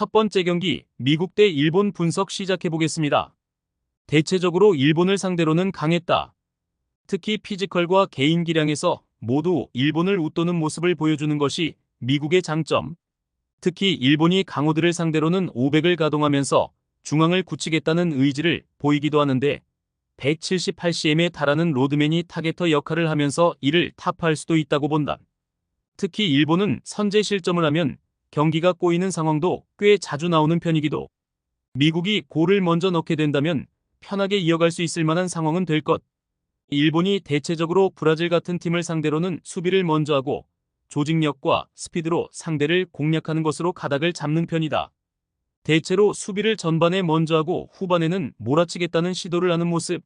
첫 번째 경기 미국 대 일본 분석 시작해 보겠습니다. 대체적으로 일본을 상대로는 강했다. 특히 피지컬과 개인 기량에서 모두 일본을 웃도는 모습을 보여주는 것이 미국의 장점. 특히 일본이 강호들을 상대로는 500을 가동하면서 중앙을 굳히겠다는 의지를 보이기도 하는데 178cm에 달하는 로드맨이 타겟터 역할을 하면서 이를 타파할 수도 있다고 본다. 특히 일본은 선제 실점을 하면 경기가 꼬이는 상황도 꽤 자주 나오는 편이기도. 미국이 골을 먼저 넣게 된다면 편하게 이어갈 수 있을 만한 상황은 될 것. 일본이 대체적으로 브라질 같은 팀을 상대로는 수비를 먼저 하고 조직력과 스피드로 상대를 공략하는 것으로 가닥을 잡는 편이다. 대체로 수비를 전반에 먼저 하고 후반에는 몰아치겠다는 시도를 하는 모습.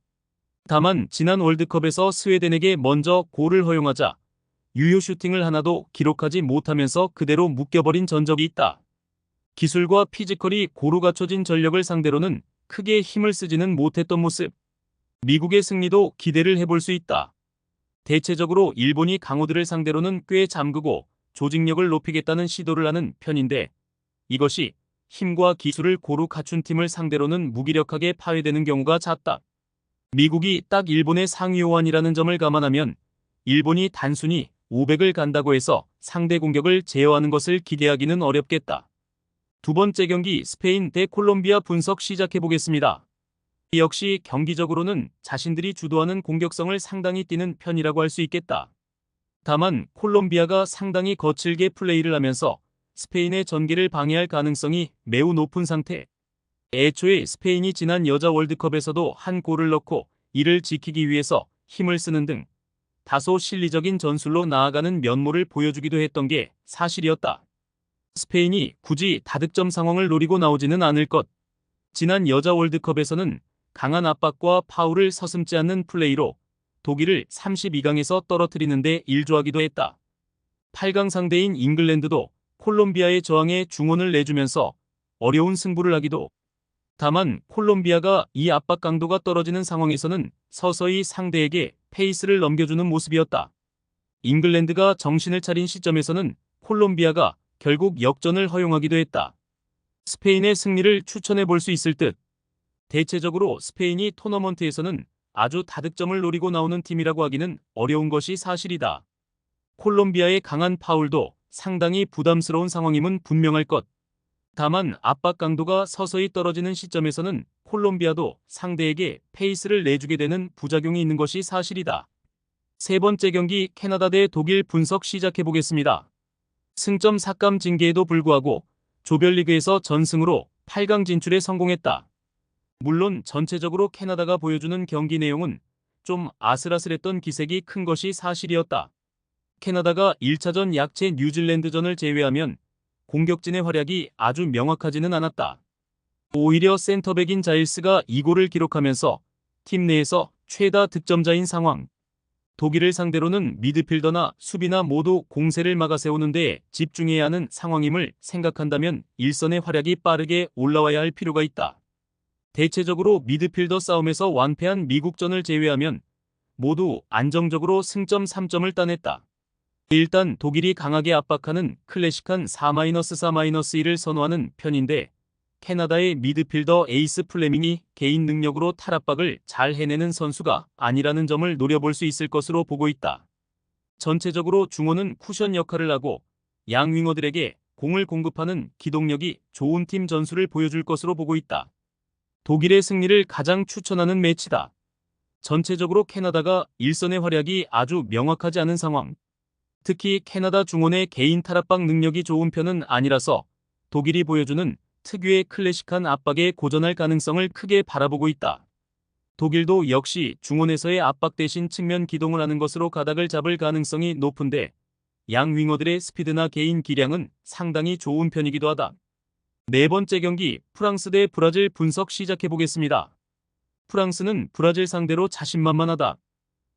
다만 지난 월드컵에서 스웨덴에게 먼저 골을 허용하자 유효 슈팅을 하나도 기록하지 못하면서 그대로 묶여버린 전적이 있다. 기술과 피지컬이 고루 갖춰진 전력을 상대로는 크게 힘을 쓰지는 못했던 모습. 미국의 승리도 기대를 해볼 수 있다. 대체적으로 일본이 강호들을 상대로는 꽤 잠그고 조직력을 높이겠다는 시도를 하는 편인데 이것이 힘과 기술을 고루 갖춘 팀을 상대로는 무기력하게 파괴되는 경우가 잦다. 미국이 딱 일본의 상위 호환이라는 점을 감안하면 일본이 단순히 500을 간다고 해서 상대 공격을 제어하는 것을 기대하기는 어렵겠다. 두 번째 경기 스페인 대 콜롬비아 분석 시작해 보겠습니다. 역시 경기적으로는 자신들이 주도하는 공격성을 상당히 띠는 편이라고 할 수 있겠다. 다만 콜롬비아가 상당히 거칠게 플레이를 하면서 스페인의 전개를 방해할 가능성이 매우 높은 상태. 애초에 스페인이 지난 여자 월드컵에서도 한 골을 넣고 이를 지키기 위해서 힘을 쓰는 등 다소 실리적인 전술로 나아가는 면모를 보여주기도 했던 게 사실이었다. 스페인이 굳이 다득점 상황을 노리고 나오지는 않을 것. 지난 여자 월드컵에서는 강한 압박과 파울을 서슴지 않는 플레이로 독일을 32강에서 떨어뜨리는데 일조하기도 했다. 8강 상대인 잉글랜드도 콜롬비아의 저항에 중원을 내주면서 어려운 승부를 하기도. 다만 콜롬비아가 이 압박 강도가 떨어지는 상황에서는 서서히 상대에게 페이스를 넘겨주는 모습이었다. 잉글랜드가 정신을 차린 시점에서는 콜롬비아가 결국 역전을 허용하기도 했다. 스페인의 승리를 추천해 볼 수 있을 듯. 대체적으로 스페인이 토너먼트에서는 아주 다득점을 노리고 나오는 팀이라고 하기는 어려운 것이 사실이다. 콜롬비아의 강한 파울도 상당히 부담스러운 상황임은 분명할 것. 다만 압박 강도가 서서히 떨어지는 시점에서는 콜롬비아도 상대에게 페이스를 내주게 되는 부작용이 있는 것이 사실이다. 세 번째 경기 캐나다 대 독일 분석 시작해 보겠습니다. 승점 4감 징계에도 불구하고 조별리그에서 전승으로 8강 진출에 성공했다. 물론 전체적으로 캐나다가 보여주는 경기 내용은 좀 아슬아슬했던 기색이 큰 것이 사실이었다. 캐나다가 1차전 약체 뉴질랜드전을 제외하면 공격진의 활약이 아주 명확하지는 않았다. 오히려 센터백인 자일스가 2골을 기록하면서 팀 내에서 최다 득점자인 상황. 독일을 상대로는 미드필더나 수비나 모두 공세를 막아 세우는 데 집중해야 하는 상황임을 생각한다면 일선의 활약이 빠르게 올라와야 할 필요가 있다. 대체적으로 미드필더 싸움에서 완패한 미국전을 제외하면 모두 안정적으로 승점 3점을 따냈다. 일단 독일이 강하게 압박하는 클래식한 4-4-1을 선호하는 편인데 캐나다의 미드필더 에이스 플레밍이 개인 능력으로 탈압박을 잘 해내는 선수가 아니라는 점을 노려볼 수 있을 것으로 보고 있다. 전체적으로 중원은 쿠션 역할을 하고 양 윙어들에게 공을 공급하는 기동력이 좋은 팀 전술을 보여줄 것으로 보고 있다. 독일의 승리를 가장 추천하는 매치다. 전체적으로 캐나다가 일선의 활약이 아주 명확하지 않은 상황. 특히 캐나다 중원의 개인 탈압박 능력이 좋은 편은 아니라서 독일이 보여주는 특유의 클래식한 압박에 고전할 가능성을 크게 바라보고 있다. 독일도 역시 중원에서의 압박 대신 측면 기동을 하는 것으로 가닥을 잡을 가능성이 높은데 양 윙어들의 스피드나 개인 기량은 상당히 좋은 편이기도 하다. 네 번째 경기 프랑스 대 브라질 분석 시작해 보겠습니다. 프랑스는 브라질 상대로 자신만만하다.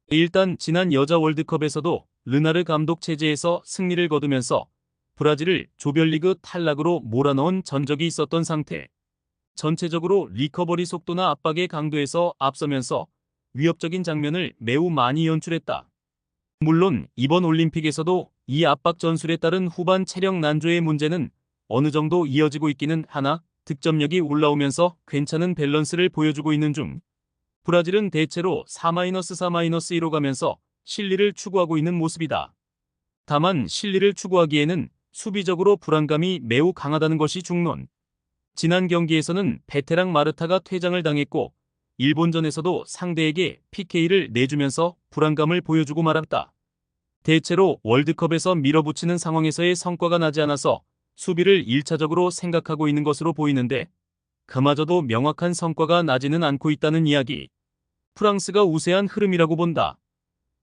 일단 지난 여자 월드컵에서도 르나르 감독 체제에서 승리를 거두면서 브라질을 조별리그 탈락으로 몰아넣은 전적이 있었던 상태. 전체적으로 리커버리 속도나 압박의 강도에서 앞서면서 위협적인 장면을 매우 많이 연출했다. 물론 이번 올림픽에서도 이 압박 전술에 따른 후반 체력 난조의 문제는 어느 정도 이어지고 있기는 하나 득점력이 올라오면서 괜찮은 밸런스를 보여주고 있는 중 브라질은 대체로 4-4-2로 가면서 실리를 추구하고 있는 모습이다. 다만 실리를 추구하기에는 수비적으로 불안감이 매우 강하다는 것이 중론. 지난 경기에서는 베테랑 마르타가 퇴장을 당했고 일본전에서도 상대에게 PK를 내주면서 불안감을 보여주고 말았다. 대체로 월드컵에서 밀어붙이는 상황에서의 성과가 나지 않아서 수비를 1차적으로 생각하고 있는 것으로 보이는데 그마저도 명확한 성과가 나지는 않고 있다는 이야기. 프랑스가 우세한 흐름이라고 본다.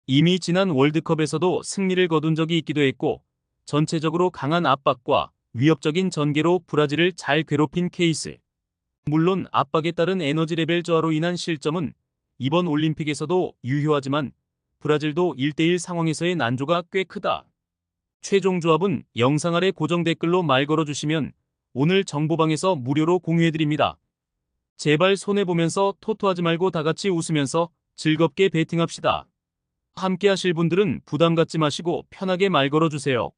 이미 지난 월드컵에서도 승리를 거둔 적이 있기도 했고 전체적으로 강한 압박과 위협적인 전개로 브라질을 잘 괴롭힌 케이스. 물론 압박에 따른 에너지 레벨 저하로 인한 실점은 이번 올림픽에서도 유효하지만 브라질도 1대1 상황에서의 난조가 꽤 크다. 최종 조합은 영상 아래 고정 댓글로 말 걸어주시면 오늘 정보방에서 무료로 공유해드립니다. 제발 손해보면서 토토하지 말고 다같이 웃으면서 즐겁게 베팅합시다. 함께 하실 분들은 부담 갖지 마시고 편하게 말 걸어주세요.